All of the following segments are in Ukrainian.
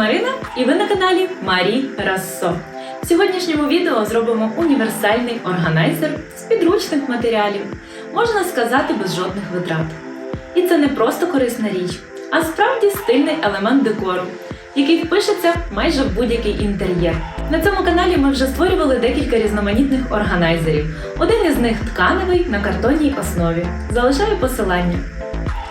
Марина і ви на каналі Марі Рассо. В сьогоднішньому відео зробимо універсальний органайзер з підручних матеріалів, можна сказати, без жодних витрат. І це не просто корисна річ, а справді стильний елемент декору, який впишеться майже в будь-який інтер'єр. На цьому каналі ми вже створювали декілька різноманітних органайзерів. Один із них тканевий на картонній основі. Залишаю посилання.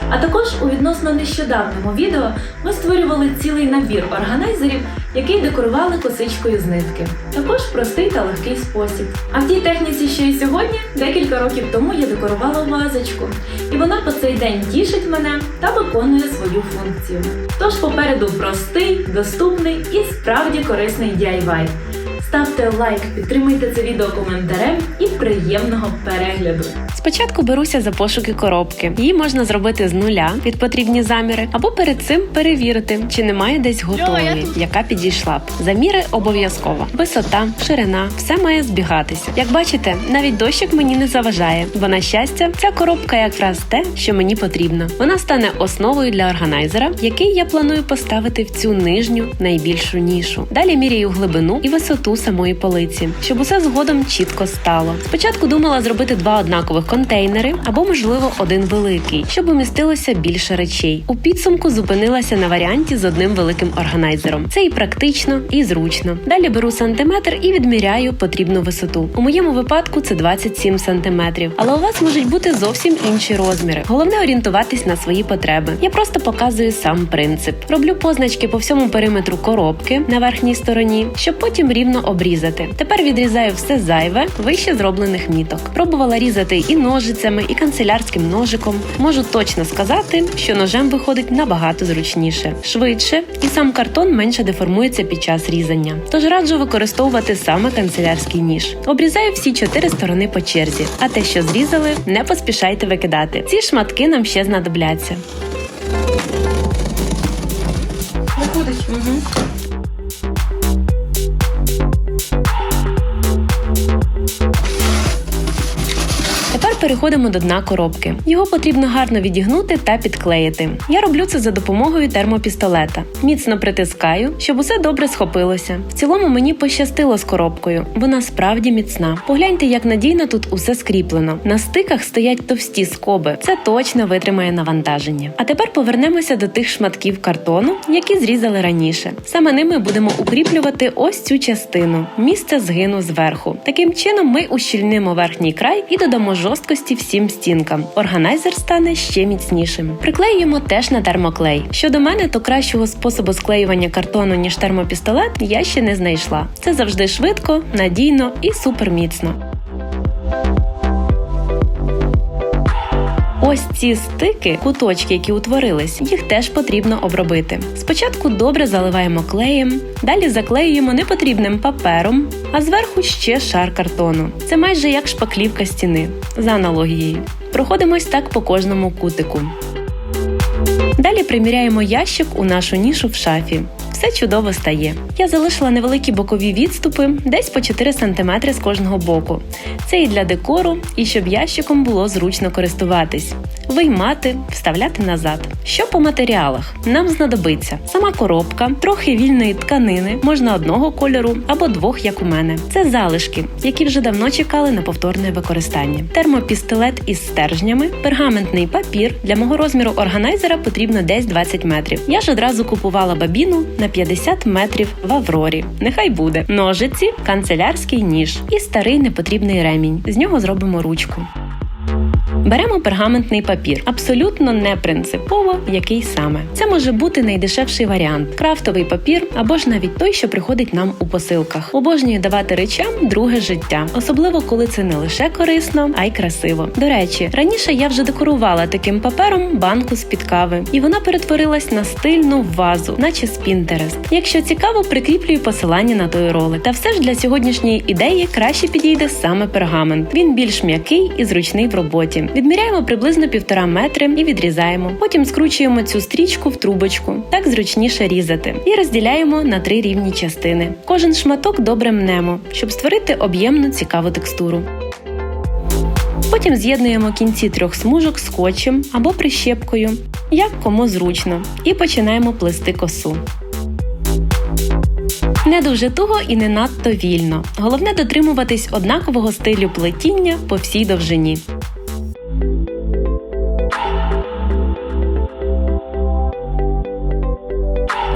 А також у відносно нещодавньому відео ми створювали цілий набір органайзерів, який декорували косичкою з нитки. Також простий та легкий спосіб. А в тій техніці, що і сьогодні, декілька років тому я декорувала вазочку, і вона по цей день тішить мене та виконує свою функцію. Тож попереду простий, доступний і справді корисний DIY. Ставте лайк, підтримуйте це відео коментарем і приємного перегляду. Спочатку беруся за пошуки коробки. Її можна зробити з нуля під потрібні заміри, або перед цим перевірити, чи немає десь готової, яка підійшла б. Заміри обов'язково. Висота, ширина, все має збігатися. Як бачите, навіть дощик мені не заважає, бо на щастя, ця коробка якраз те, що мені потрібно. Вона стане основою для органайзера, який я планую поставити в цю нижню найбільшу нішу. Далі міряю глибину і висоту самої полиці, щоб усе згодом чітко стало. Спочатку думала зробити два однакових контейнери або, можливо, один великий, щоб умістилося більше речей. У підсумку зупинилася на варіанті з одним великим органайзером. Це і практично, і зручно. Далі беру сантиметр і відміряю потрібну висоту. У моєму випадку це 27 сантиметрів, але у вас можуть бути зовсім інші розміри. Головне орієнтуватись на свої потреби. Я просто показую сам принцип. Роблю позначки по всьому периметру коробки на верхній стороні, щоб потім рівно обрізати. Тепер відрізаю все зайве вище зроблених міток. Пробувала різати і ножицями, і канцелярським ножиком. Можу точно сказати, що ножем виходить набагато зручніше, швидше, і сам картон менше деформується під час різання. Тож раджу використовувати саме канцелярський ніж. Обрізаю всі чотири сторони по черзі, а те, що зрізали, не поспішайте викидати. Ці шматки нам ще знадобляться. Угу. Переходимо до дна коробки. Його потрібно гарно відігнути та підклеїти. Я роблю це за допомогою термопістолета. Міцно притискаю, щоб усе добре схопилося. В цілому мені пощастило з коробкою. Вона справді міцна. Погляньте, як надійно тут усе скріплено. На стиках стоять товсті скоби. Це точно витримає навантаження. А тепер повернемося до тих шматків картону, які зрізали раніше. Саме ними будемо укріплювати ось цю частину місце згину зверху. Таким чином ми ущільнимо верхній край і додамо жорсткості всім стінкам. Органайзер стане ще міцнішим. Приклеюємо теж на термоклей. Щодо мене, то кращого способу склеювання картону ніж термопістолет я ще не знайшла. Це завжди швидко, надійно і суперміцно. Ось ці стики, куточки, які утворились, їх теж потрібно обробити. Спочатку добре заливаємо клеєм, далі заклеюємо непотрібним папером, а зверху ще шар картону. Це майже як шпаклівка стіни, за аналогією. Проходимось так по кожному кутику. Далі приміряємо ящик у нашу нішу в шафі. Все чудово стає. Я залишила невеликі бокові відступи, десь по 4 см з кожного боку. Це і для декору, і щоб ящиком було зручно користуватись, виймати, вставляти назад. Що по матеріалах? Нам знадобиться сама коробка, трохи вільної тканини, можна одного кольору або двох, як у мене. Це залишки, які вже давно чекали на повторне використання. Термопістолет із стержнями, пергаментний папір. Для мого розміру органайзера потрібно десь 20 метрів. Я ж одразу купувала бабіну на 50 метрів в Аврорі. Нехай буде ножиці, канцелярський ніж і старий непотрібний ремінь. З нього зробимо ручку. Беремо пергаментний папір, абсолютно не принципово, який саме. Це може бути найдешевший варіант крафтовий папір або ж навіть той, що приходить нам у посилках. Обожнюю давати речам друге життя, особливо коли це не лише корисно, а й красиво. До речі, раніше я вже декорувала таким папером банку з під кави, і вона перетворилась на стильну вазу, наче з Pinterest. Якщо цікаво, прикріплюю посилання на той ролик. Та все ж для сьогоднішньої ідеї краще підійде саме пергамент. Він більш м'який і зручний в роботі. Відміряємо приблизно півтора метри і відрізаємо. Потім скручуємо цю стрічку в трубочку, так зручніше різати, і розділяємо на три рівні частини. Кожен шматок добре мнемо, щоб створити об'ємну цікаву текстуру. Потім з'єднуємо кінці трьох смужок скотчем або прищепкою, як кому зручно, і починаємо плести косу. Не дуже туго і не надто вільно. Головне дотримуватись однакового стилю плетіння по всій довжині.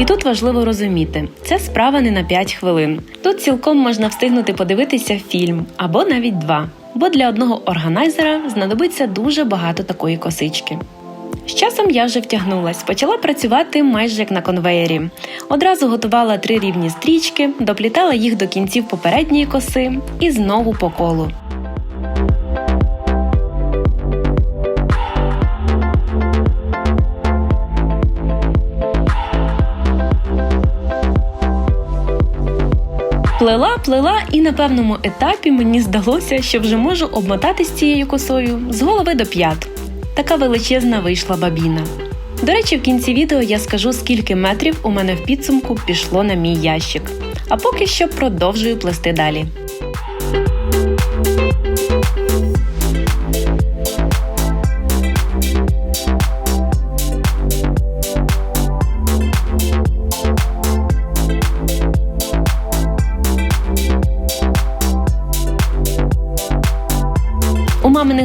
І тут важливо розуміти, це справа не на 5 хвилин. Тут цілком можна встигнути подивитися фільм або навіть два. Бо для одного органайзера знадобиться дуже багато такої косички. З часом я вже втягнулась, почала працювати майже як на конвеєрі. Одразу готувала три рівні стрічки, доплітала їх до кінців попередньої коси і знову по колу. Плела, плела, і на певному етапі мені здалося, що вже можу обмотатись цією косою з голови до п'ят. Така величезна вийшла бабіна. До речі, в кінці відео я скажу, скільки метрів у мене в підсумку пішло на мій ящик. А поки що продовжую плести далі.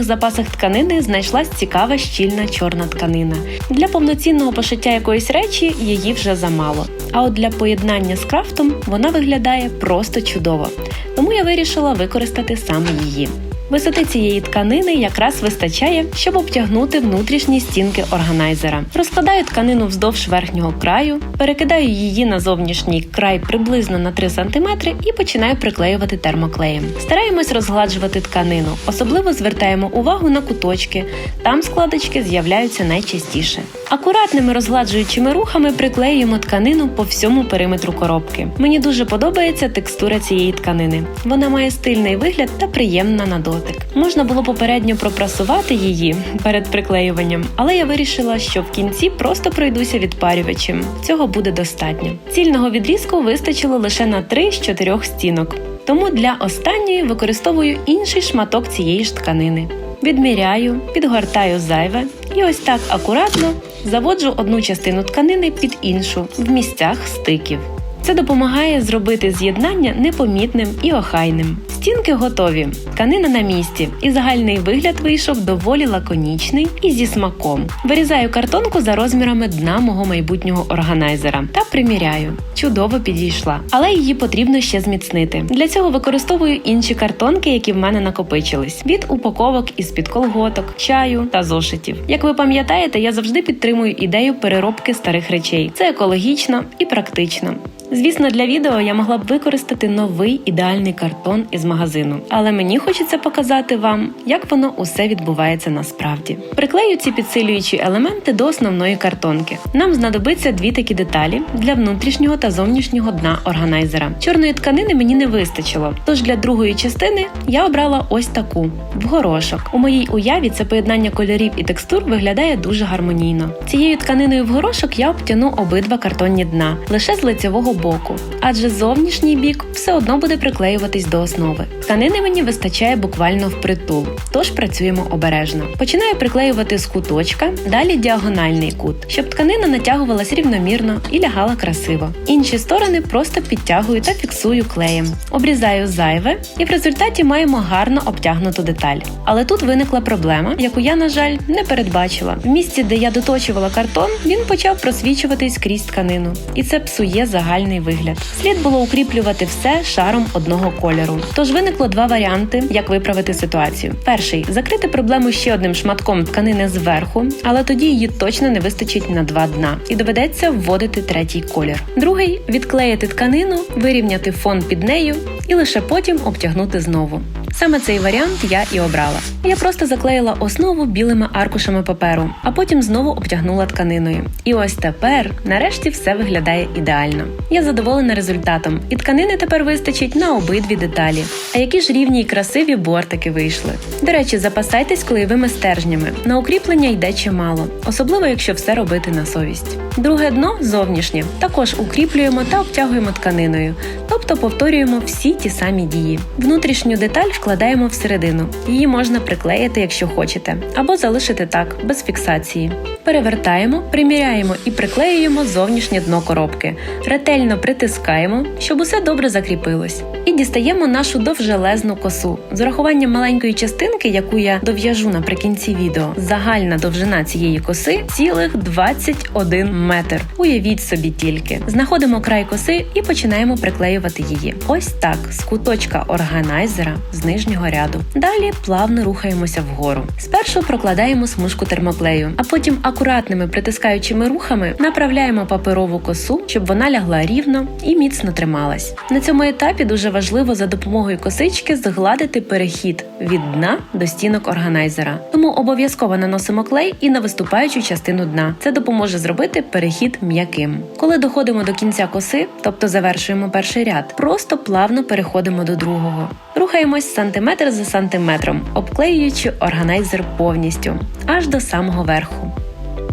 Запасах тканини знайшлась цікава щільна чорна тканина. Для повноцінного пошиття якоїсь речі її вже замало. А от для поєднання з крафтом вона виглядає просто чудово. Тому я вирішила використати саме її. Висоти цієї тканини якраз вистачає, щоб обтягнути внутрішні стінки органайзера. Розкладаю тканину вздовж верхнього краю, перекидаю її на зовнішній край приблизно на 3 см і починаю приклеювати термоклеєм. Стараємось розгладжувати тканину, особливо звертаємо увагу на куточки. Там складочки з'являються найчастіше. Акуратними розгладжуючими рухами приклеюємо тканину по всьому периметру коробки. Мені дуже подобається текстура цієї тканини. Вона має стильний вигляд та приємна на дотик. Можна було попередньо пропрасувати її перед приклеюванням, але я вирішила, що в кінці просто пройдуся відпарювачем. Цього буде достатньо. Цільного відрізку вистачило лише на 3 з 4 стінок. Тому для останньої використовую інший шматок цієї ж тканини. Відміряю, підгортаю зайве і ось так акуратно заводжу одну частину тканини під іншу в місцях стиків. Це допомагає зробити з'єднання непомітним і охайним. Стінки готові, тканина на місці, і загальний вигляд вийшов доволі лаконічний і зі смаком. Вирізаю картонку за розмірами дна мого майбутнього органайзера та приміряю. Чудово підійшла, але її потрібно ще зміцнити. Для цього використовую інші картонки, які в мене накопичились: від упаковок із-під колготок, чаю та зошитів. Як ви пам'ятаєте, я завжди підтримую ідею переробки старих речей. Це екологічно і практично. Звісно, для відео я могла б використати новий ідеальний картон із магазину, але мені хочеться показати вам, як воно усе відбувається насправді. Приклею ці підсилюючі елементи до основної картонки. Нам знадобиться дві такі деталі для внутрішнього та зовнішнього дна органайзера. Чорної тканини мені не вистачило, тож для другої частини я обрала ось таку в горошок. У моїй уяві це поєднання кольорів і текстур виглядає дуже гармонійно. Цією тканиною в горошок я обтяну обидва картонні дна лише з лицевого боку, адже зовнішній бік все одно буде приклеюватись до основи. Тканини мені вистачає буквально впритул, тож працюємо обережно. Починаю приклеювати з куточка, далі діагональний кут, щоб тканина натягувалась рівномірно і лягала красиво. Інші сторони просто підтягую та фіксую клеєм. Обрізаю зайве, і в результаті маємо гарно обтягнуту деталь. Але тут виникла проблема, яку я, на жаль, не передбачила. В місці, де я доточувала картон, він почав просвічуватись крізь тканину, і це псує загальний вигляд. Слід було укріплювати все шаром одного кольору. Тож виникло два варіанти, як виправити ситуацію. Перший закрити проблему ще одним шматком тканини зверху, але тоді її точно не вистачить на два дна, і доведеться вводити третій колір. Другий відклеїти тканину, вирівняти фон під нею і лише потім обтягнути знову. Саме цей варіант я і обрала. Я просто заклеїла основу білими аркушами паперу, а потім знову обтягнула тканиною. І ось тепер, нарешті, все виглядає ідеально. Я задоволена результатом, і тканини тепер вистачить на обидві деталі. А які ж рівні й красиві бортики вийшли. До речі, запасайтесь клеєвими стержнями. На укріплення йде чимало, особливо якщо все робити на совість. Друге дно зовнішнє також укріплюємо та обтягуємо тканиною, тобто повторюємо всі ті самі дії. Внутрішню деталь вкладаємо всередину. Її можна приклеїти, якщо хочете, або залишити так, без фіксації. Перевертаємо, приміряємо і приклеюємо зовнішнє дно коробки. Ретельно щільно притискаємо, щоб усе добре закріпилось. І дістаємо нашу довжелезну косу. З урахуванням маленької частинки, яку я дов'яжу наприкінці відео, загальна довжина цієї коси цілих 21 метр. Уявіть собі тільки. Знаходимо край коси і починаємо приклеювати її. Ось так, з куточка органайзера з нижнього ряду. Далі плавно рухаємося вгору. Спершу прокладаємо смужку термоклею, а потім акуратними притискаючими рухами направляємо паперову косу, щоб вона лягла рівно і міцно трималась. На цьому етапі дуже важливо за допомогою косички згладити перехід від дна до стінок органайзера. Тому обов'язково наносимо клей і на виступаючу частину дна. Це допоможе зробити перехід м'яким. Коли доходимо до кінця коси, тобто завершуємо перший ряд, просто плавно переходимо до другого. Рухаємось сантиметр за сантиметром, обклеюючи органайзер повністю аж до самого верху.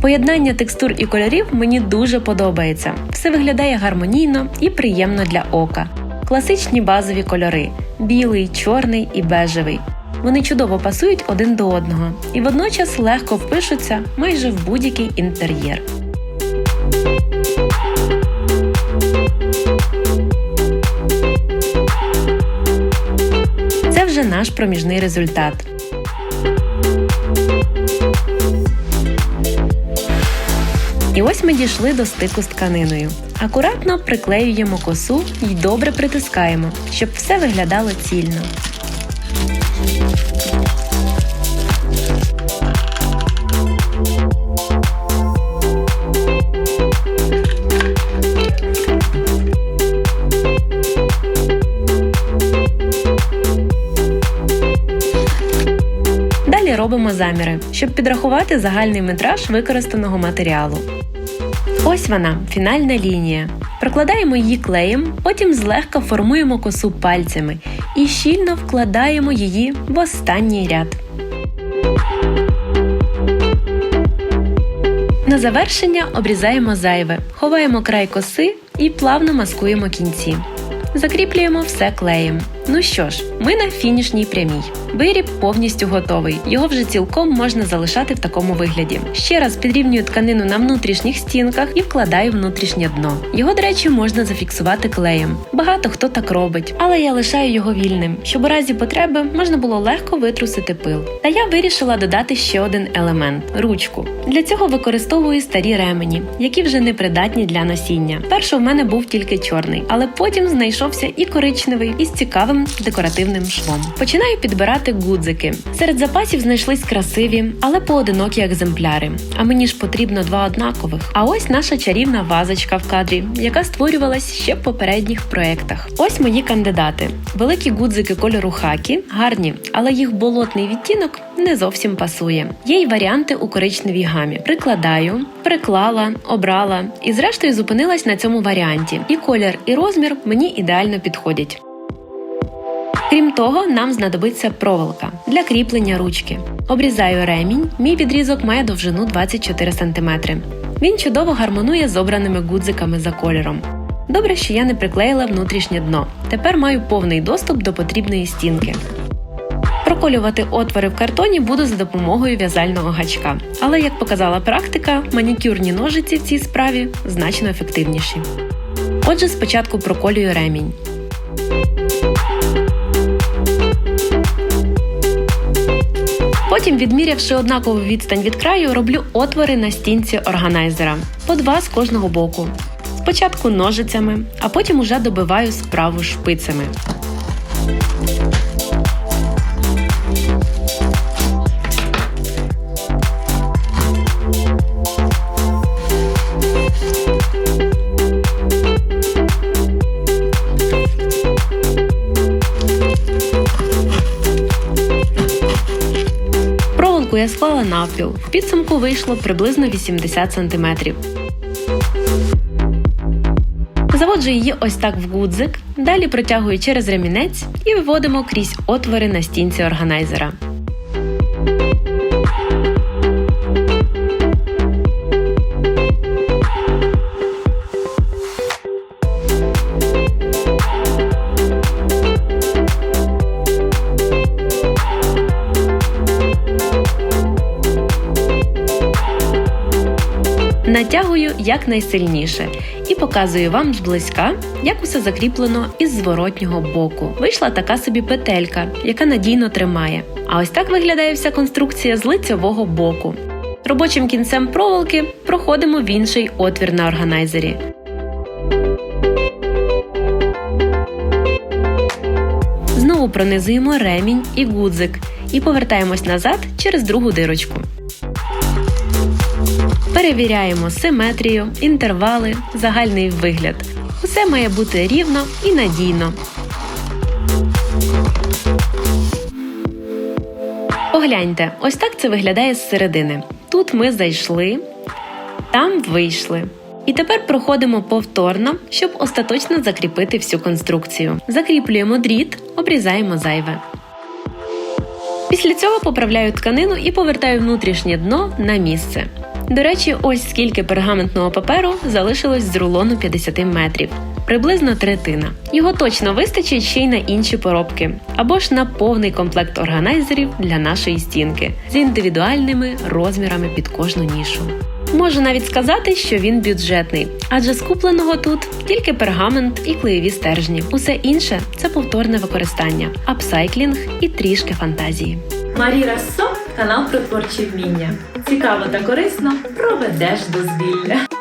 Поєднання текстур і кольорів мені дуже подобається. Все виглядає гармонійно і приємно для ока. Класичні базові кольори білий, чорний і бежевий. Вони чудово пасують один до одного і водночас легко впишуться майже в будь-який інтер'єр. Це вже наш проміжний результат. Ось ми дійшли до стику з тканиною. Акуратно приклеюємо косу і добре притискаємо, щоб все виглядало цільно. Далі робимо заміри, щоб підрахувати загальний метраж використаного матеріалу. Ось вона, фінальна лінія. Прокладаємо її клеєм, потім злегка формуємо косу пальцями і щільно вкладаємо її в останній ряд. На завершення обрізаємо зайве, ховаємо край коси і плавно маскуємо кінці. Закріплюємо все клеєм. Ну що ж, ми на фінішній прямій. Виріб повністю готовий. Його вже цілком можна залишати в такому вигляді. Ще раз підрівнюю тканину на внутрішніх стінках і вкладаю внутрішнє дно. Його, до речі, можна зафіксувати клеєм. Багато хто так робить, але я лишаю його вільним, щоб у разі потреби можна було легко витрусити пил. Та я вирішила додати ще один елемент ручку. Для цього використовую старі ремені, які вже не придатні для носіння. Перший в мене був тільки чорний, але потім знайшовся і коричневий із цікавим декоративним швом. Починаю підбирати гудзики. Серед запасів знайшлись красиві, але поодинокі екземпляри. А мені ж потрібно два однакових. А ось наша чарівна вазочка в кадрі, яка створювалась ще в попередніх проєктах. Ось мої кандидати: великі гудзики кольору хакі, гарні, але їх болотний відтінок не зовсім пасує. Є й варіанти у коричневій гамі. Прикладаю, приклала, обрала і зрештою зупинилась на цьому варіанті. І колір, і розмір мені ідеально підходять. Крім того, нам знадобиться проволока для кріплення ручки. Обрізаю ремінь, мій відрізок має довжину 24 см. Він чудово гармонує з обраними гудзиками за кольором. Добре, що я не приклеїла внутрішнє дно. Тепер маю повний доступ до потрібної стінки. Проколювати отвори в картоні буду за допомогою в'язального гачка. Але, як показала практика, манікюрні ножиці в цій справі значно ефективніші. Отже, спочатку проколюю ремінь. Потім, відмірявши однакову відстань від краю, роблю отвори на стінці органайзера по два з кожного боку. Спочатку ножицями, а потім уже добиваю справу шпицями. Я склала навпіл. В підсумку вийшло приблизно 80 см. Заводжу її ось так в гудзик, далі протягую через ремінець і виводимо крізь отвори на стінці органайзера. Натягую якнайсильніше і показую вам зблизька, як усе закріплено із зворотнього боку. Вийшла така собі петелька, яка надійно тримає. А ось так виглядає вся конструкція з лицьового боку. Робочим кінцем проволоки проходимо в інший отвір на органайзері. Знову пронизуємо ремінь і гудзик і повертаємось назад через другу дирочку. Перевіряємо симетрію, інтервали, загальний вигляд. Усе має бути рівно і надійно. Погляньте, ось так це виглядає зсередини. Тут ми зайшли, там вийшли. І тепер проходимо повторно, щоб остаточно закріпити всю конструкцію. Закріплюємо дріт, обрізаємо зайве. Після цього поправляю тканину і повертаю внутрішнє дно на місце. До речі, ось скільки пергаментного паперу залишилось з рулону 50 метрів. Приблизно третина. Його точно вистачить ще й на інші поробки, або ж на повний комплект органайзерів для нашої стінки з індивідуальними розмірами під кожну нішу. Можу навіть сказати, що він бюджетний, адже з тут тільки пергамент і клеєві стержні. Усе інше це повторне використання, апсайклінг і трішки фантазії. Марі Рассо канал про творчі вміння. Цікаво та корисно проведеш дозвілля.